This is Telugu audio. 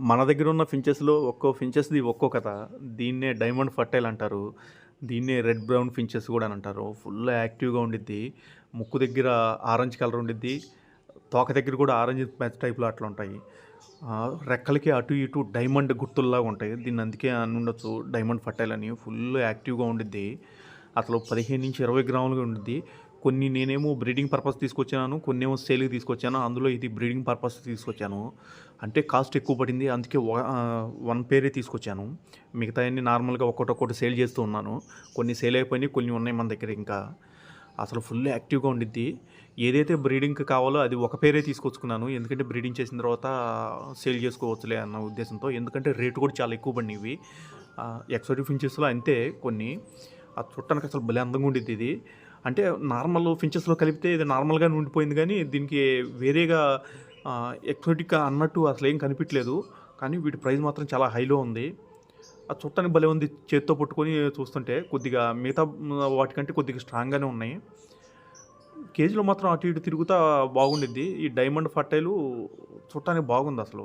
మన దగ్గర ఉన్న ఫించెస్లో ఒక్కో ఫించెస్ది ఒక్కో కథ. దీన్నే డైమండ్ ఫర్టైల్ అంటారు. దీన్నే రెడ్ బ్రౌన్ ఫించెస్ కూడా అని అంటారు. ఫుల్ యాక్టివ్గా ఉండిద్ది. ముక్కు దగ్గర ఆరెంజ్ కలర్ ఉండిద్ది. తోక దగ్గర కూడా ఆరెంజ్ మ్యాచ్ టైప్లో అట్లా ఉంటాయి. రెక్కలకి అటు ఇటు డైమండ్ గుర్తుల్లాగా ఉంటాయి. దీన్ని అందుకే అని ఉండొచ్చు. డైమండ్ ఫర్టైల్ అని. ఫుల్ యాక్టివ్గా ఉండిద్ది. అసలు పదిహేను నుంచి ఇరవై గ్రాములుగా ఉండిద్ది. కొన్ని నేనేమో బ్రీడింగ్ పర్పస్ తీసుకొచ్చాను కొన్ని ఏమో సేల్కి తీసుకొచ్చాను అందులో ఇది బ్రీడింగ్ పర్పస్ తీసుకొచ్చాను. అంటే కాస్ట్ ఎక్కువ పడింది అందుకే వ- వన్ పేరే తీసుకొచ్చాను. మిగతా అన్ని నార్మల్గా ఒక్కొక్కటి సేల్ చేస్తూ ఉన్నాను. కొన్ని సేల్ అయిపోయినాయి కొన్ని ఉన్నాయి మన దగ్గర ఇంకా. అసలు ఫుల్ యాక్టివ్గా ఉండిద్ది. ఏదైతే బ్రీడింగ్కి కావాలో అది ఒక పేరే తీసుకొచ్చుకున్నాను. ఎందుకంటే బ్రీడింగ్ చేసిన తర్వాత సేల్ చేసుకోవచ్చులే అన్న ఉద్దేశంతో ఎందుకంటే రేటు కూడా చాలా ఎక్కువ పడినవి. ఎక్సోటివ్ ఫించెస్లో అంతే కొన్ని. ఆ చుట్టానికి అసలు భలే అందంగా ఉండిద్ది ఇది. అంటే నార్మల్ ఫించెస్లో కలిపితే ఇది నార్మల్గా ఉండిపోయింది కానీ దీనికి వేరేగా ఎక్సోటిక్గా అన్నట్టు అసలు ఏం కనిపించలేదు కానీ వీటి ప్రైస్ మాత్రం చాలా హైలో ఉంది. ఆ చుట్టానికి భలే ఉంది చేత్తో పట్టుకొని చూస్తుంటే. కొద్దిగా మిగతా వాటికంటే కొద్దిగా స్ట్రాంగ్గానే ఉన్నాయి. కేజీలో మాత్రం అటు ఇటు తిరుగుతా బాగుండిద్ది. ఈ డైమండ్ ఫట్టైలు చుట్టానికి బాగుంది అసలు.